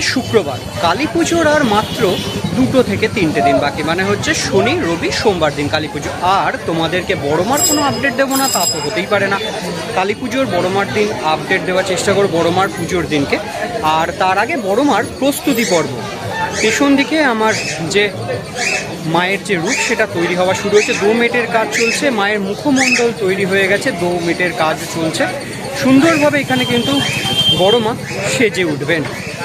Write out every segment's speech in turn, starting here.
শুক্রবার। কালী পুজোর আর মাত্র দুটো থেকে তিনটে দিন বাকি। মানে হচ্ছে শনি, রবি, সোমবার দিন কালী পুজো। আর তোমাদেরকে বড়মার কোনো আপডেট দেবো না, তা তো হতেই পারে না। কালী পুজোর বড়মার দিন আপডেট দেওয়ার চেষ্টা করো বড়মার পুজোর দিনকে। আর তার আগে বড়মার প্রস্তুতি পর্ব। পেছন দিকে আমার যে মায়ের যে রূপ, সেটা তৈরি হওয়া শুরু হয়েছে। দো মেটের কাজ চলছে, মায়ের মুখমণ্ডল তৈরি হয়ে গেছে, দো মেটের কাজ চলছে। সুন্দরভাবে এখানে কিন্তু বড় মা সেজে উঠবেন।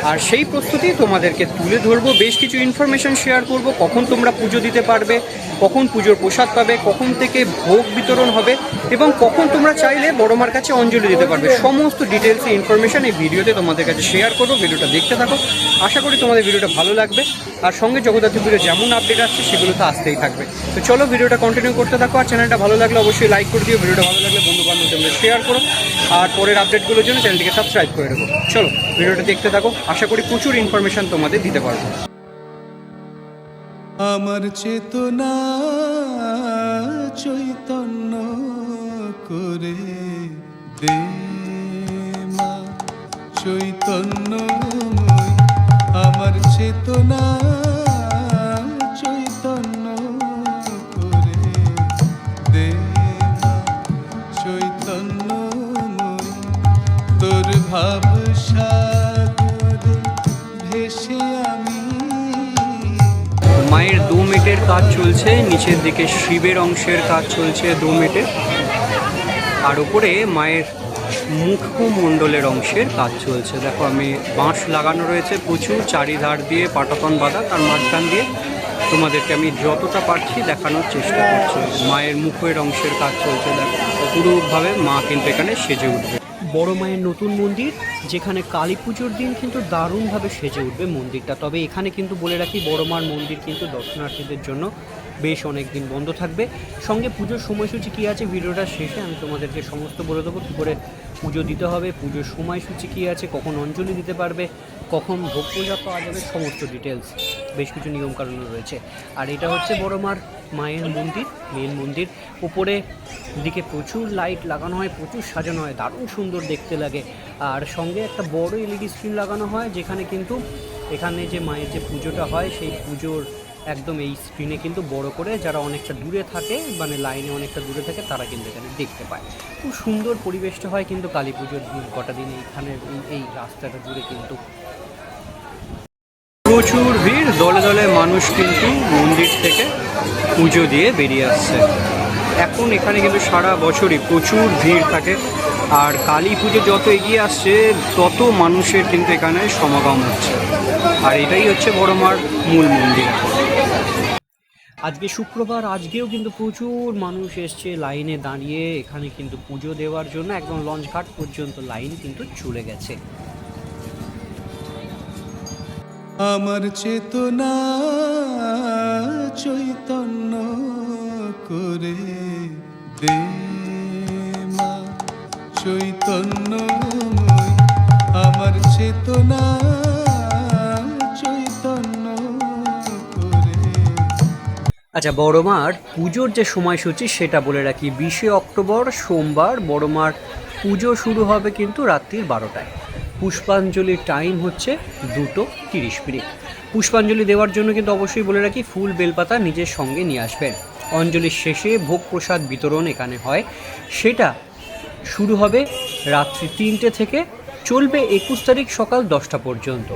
আর সেই প্রস্তুতি তোমাদেরকে তুলে ধরবো। বেশ কিছু ইনফরমেশন শেয়ার করব। কখন তোমরা পুজো দিতে পারবে, কখন পুজোর প্রসাদ পাবে, কখন থেকে ভোগ বিতরণ হবে এবং কখন তোমরা চাইলে বড় মার কাছে অঞ্জলি দিতে পারবে। সমস্ত ডিটেলস ইনফরমেশন এই ভিডিওতে তোমাদের কাছে শেয়ার করব। ভিডিওটা দেখতে থাকো। আশা করি তোমাদের ভিডিওটা ভালো লাগবে। আর সঙ্গে জগদ্ধাত্রী পুজো যেমন আপডেট আসছে, সেগুলো তো আসতেই থাকবে। তো চলো ভিডিওটা কন্টিনিউ করতে থাকো। আর চ্যানেলটা ভালো লাগলে অবশ্যই লাইক করে দিও। ভিডিওটা ভালো লাগলে বন্ধু বান্ধবদের শেয়ার করো। আর পরের আপডেটগুলোর জন্য চ্যানেলটিকে সাবস্ক্রাইব করে দেবো চলো। ভিডিওটা দেখতে থাকো। আশা করি প্রচুর ইনফরমেশন তোমাদের দিতে পারব। আমার চেতনা চৈতন্য করে দে মা। চৈতন্য আমি। মায়ের দু মেটের কাজ চলছে, নিচের দিকে শিবের অংশের কাজ চলছে দু মেটের আর উপরে মায়ের মুখমণ্ডলের অংশের কাজ চলছে। দেখো, আমি বাঁশ লাগানো রয়েছে প্রচুর, চারিধার দিয়ে পাটাতন বাঁধা, তার মাঝখান দিয়ে তোমাদেরকে আমি যতটা পারছি দেখানোর চেষ্টা করছি। মায়ের মুখের অংশের কাজ চলছে, দেখো পুরোভাবে মা কিন্তু এখানে সেজে উঠবে। বড় মায়ের নতুন মন্দির, যেখানে কালী পুজোর দিন কিন্তু দারুণভাবে সেজে উঠবে মন্দিরটা। তবে এখানে কিন্তু বলে রাখি, বড় মার মন্দির কিন্তু দর্শনার্থীদের জন্য বেশ অনেক দিন বন্ধ থাকবে। সঙ্গে পুজোর সময়সূচি কী আছে ভিডিওটা শেষে আমি তোমাদেরকে সমস্ত বলে দেবো, কী করে পুজো দিতে হবে, পুজোর সময়সূচি কী আছে, কখন অঞ্জলি দিতে পারবে, কখন ভোগ পূজা পাওয়া যাবে, সমস্ত ডিটেলস বেশ কিছু নিয়মকানুন রয়েছে। আর এটা হচ্ছে বড় মার মায়ের মন্দির মেন মন্দির। উপরে দিকে প্রচুর লাইট লাগানো হয়, প্রচুর সাজানো হয়, দারুণ সুন্দর দেখতে লাগে। আর সঙ্গে একটা বড় এলইডি স্ক্রিন লাগানো হয়, যেখানে কিন্তু এখানে যে মায়ের যে পুজোটা হয়, সেই পুজোর একদম এই স্ক্রিনে কিন্তু বড় করে যারা অনেকটা দূরে থাকে মানে লাইনে অনেকটা দূরে থাকে, তারা কিন্তু এখানে দেখতে পায়। খুব সুন্দর পরিবেশটা হয় কিন্তু কালী পুজোর দিন, কটা দিন এইখানে এই রাস্তাটা জুড়ে কিন্তু। প্রচুর ভিড়, দলে দলে মানুষ কিন্তু মন্দির থেকে পুজো দিয়ে বেরিয়ে আসছে। এখন এখানে কিন্তু সারা বছরই প্রচুর ভিড় থাকে। আর কালী পুজো যত এগিয়ে আসছে, তত মানুষের কিন্তু এখানে সমাগম হচ্ছে। আর এটাই হচ্ছে বড় মার মূল মন্দির। আজকে শুক্রবার, আজকেও কিন্তু প্রচুর মানুষ এসছে লাইনে দাঁড়িয়ে। এখানে কিন্তু পুজো দেওয়ার জন্য একদম লঞ্চ ঘাট পর্যন্ত লাইন কিন্তু চলে গেছে। আমার চেতনা চৈতন্য করে দে মা। চৈতন্য আমার চেতনা চৈতন্য করে আচ্ছা বড়মার পুজোর যে সময়সূচি সেটা বলে রাখি। বিশে অক্টোবর সোমবার বড়মার পুজো শুরু হবে কিন্তু রাত্রির বারোটায়। পুষ্পাঞ্জলির টাইম হচ্ছে দুটো তিরিশ মিনিট। পুষ্পাঞ্জলি দেওয়ার জন্য কিন্তু অবশ্যই বলে রাখি, ফুল বেলপাতা নিজের সঙ্গে নিয়ে আসবেন। অঞ্জলির শেষে ভোগ প্রসাদ বিতরণ এখানে হয়। সেটা শুরু হবে রাত্রি তিনটে থেকে, চলবে একুশ তারিখ সকাল দশটা পর্যন্ত।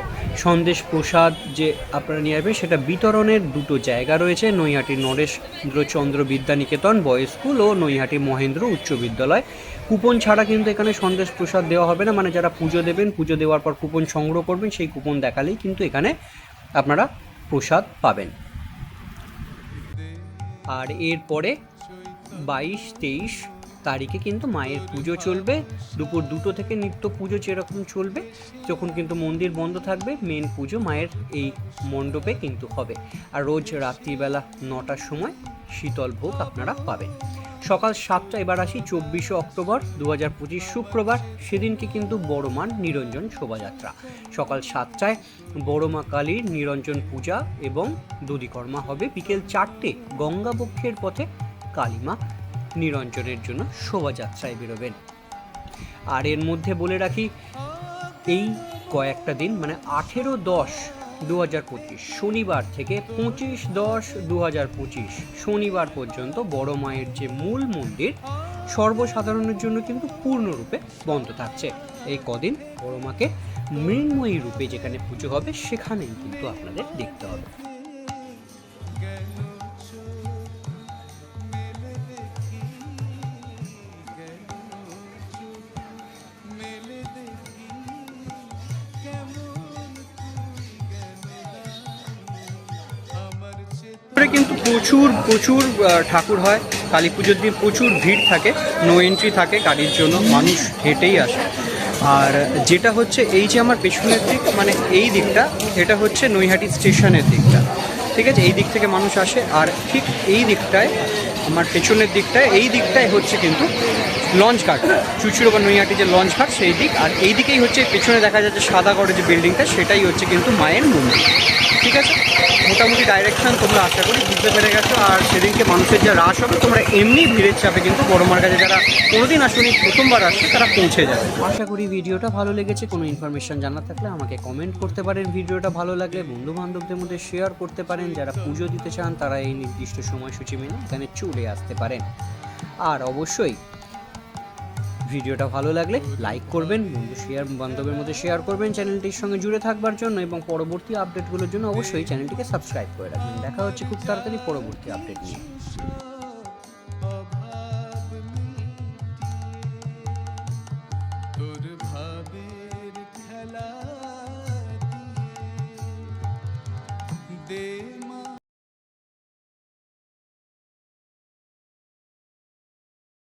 সন্দেশ প্রসাদ যে আপনারা নিয়ে আসবেন, সেটা বিতরণের দুটো জায়গা রয়েছে। নৈহাটি নরেশচন্দ্র বিদ্যানিকেতন বয়েজ স্কুল ও নৈহাটি মহেন্দ্র উচ্চ বিদ্যালয়। কুপন ছাড়া কিন্তু এখানে সন্দেশ প্রসাদ দেওয়া হবে না। মানে যারা পুজো দেবেন, পুজো দেওয়ার পর কুপন সংগ্রহ করবেন, সেই কুপন দেখালেই কিন্তু এখানে আপনারা প্রসাদ পাবেন। আর এরপরে বাইশ, তেইশ তারিখে কিন্তু মায়ের পুজো চলবে। দুপুর দুটো থেকে নিত্য পুজো যেরকম চলবে, যখন কিন্তু মন্দির বন্ধ থাকবে মেন পুজো মায়ের এই মণ্ডপে কিন্তু হবে। আর রোজ রাত্রিবেলা নটার সময় শীতল ভোগ আপনারা পাবেন। সকাল সাতটা এবার আসি চব্বিশে অক্টোবর দু হাজার পঁচিশ শুক্রবার। সেদিনকে কিন্তু বড়মার নিরঞ্জন শোভাযাত্রা। সকাল সাতটায় বড়মা কালীর নিরঞ্জন পূজা এবং দধিকর্মা হবে বিকেল চারটে গঙ্গাবক্ষের পথে কালীমা নিরঞ্জনের জন্য শোভাযাত্রায় বেরোবেন। আর এর মধ্যে বলে রাখি, এই কয়েকটা দিন মানে আঠেরো দশ দু হাজার পঁচিশ, শনিবার থেকে পঁচিশ দশ দু হাজার পঁচিশ, শনিবার পর্যন্ত বড় মায়ের যে মূল মন্দির, সর্বসাধারণের জন্য কিন্তু পূর্ণরূপে বন্ধ থাকছে। এই কদিন বড় মাকে মৃন্ময়ী রূপে যেখানে পুজো হবে, সেখানেই কিন্তু আপনাদের দেখতে হবে। কিন্তু প্রচুর প্রচুর ঠাকুর হয়। কালী পুজোর দিন প্রচুর ভিড় থাকে নো এন্ট্রি থাকে, গাড়ির জন্য মানুষ হেঁটেই আসে। আর যেটা হচ্ছে এই যে আমার পেছনের দিক মানে এই দিকটা, এটা হচ্ছে নৈহাটি স্টেশনের দিকটা। ঠিক আছে? এই দিক থেকে মানুষ আসে। আর ঠিক এই দিকটায়, আমার পেছনের দিকটায়, এই দিকটায় হচ্ছে কিন্তু লঞ্চ ঘাট। চুচুড়ো বা নৈহাটি যে লঞ্চ ঘাট, সেই দিক। আর এই দিকেই হচ্ছে, পেছনে দেখা যাচ্ছে সাদা করে যে বিল্ডিংটা সেটাই হচ্ছে কিন্তু মায়ের মন্দির। ঠিক আছে মোটামুটি ডাইরেকশান তোমরা আশা করি বুঝতে পেরে গেছো। আর সেদিনকে মানুষের যা রাশ হবে, তোমরা এমনি ভিড়ের চাপে কিন্তু বড়মার কাছে যারা কোনোদিন আসলে প্রথমবার আসছে তারা পৌঁছে যাবে। আশা করি ভিডিওটা ভালো লেগেছে। কোনো ইনফরমেশন জানা থাকলে আমাকে কমেন্ট করতে পারেন। ভিডিওটা ভালো লাগলে বন্ধু বান্ধবদের মধ্যে শেয়ার করতে পারেন। যারা পুজো দিতে চান, তারা এই নির্দিষ্ট সময়সূচি মেনে এখানে চলে আসতে পারেন। আর অবশ্যই ভিডিওটা ভালো লাগলে লাইক করবেন, বন্ধু শেয়ার, বান্ধবের মধ্যে শেয়ার করবেন, চ্যানেলটির সঙ্গে জুড়ে থাকবার জন্য এবং পরবর্তী আপডেটগুলোর জন্য অবশ্যই চ্যানেলটিকে সাবস্ক্রাইব করে রাখবেন। দেখা হচ্ছে খুব তাড়াতাড়ি পরবর্তী আপডেট নিয়ে। অভাব